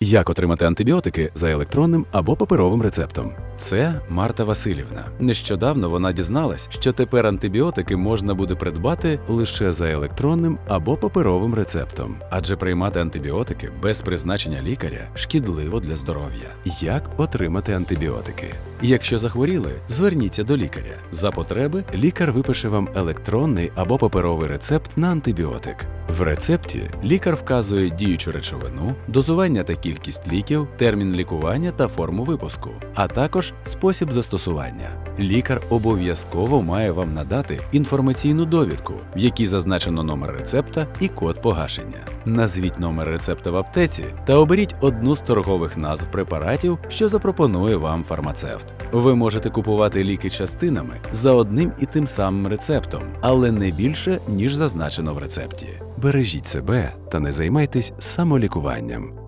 Як отримати антибіотики за електронним або паперовим рецептом? Це Марта Васильівна. Нещодавно вона дізналась, що тепер антибіотики можна буде придбати лише за електронним або паперовим рецептом, адже приймати антибіотики без призначення лікаря шкідливо для здоров'я. Як отримати антибіотики? Якщо захворіли, зверніться до лікаря. За потреби лікар випише вам електронний або паперовий рецепт на антибіотик. В рецепті лікар вказує діючу речовину, дозування та кількість ліків, термін лікування та форму випуску, а також спосіб застосування. Лікар обов'язково має вам надати інформаційну довідку, в якій зазначено номер рецепта і код погашення. Назвіть номер рецепта в аптеці та оберіть одну з торгових назв препаратів, що запропонує вам фармацевт. Ви можете купувати ліки частинами за одним і тим самим рецептом, але не більше, ніж зазначено в рецепті. Бережіть себе та не займайтесь самолікуванням.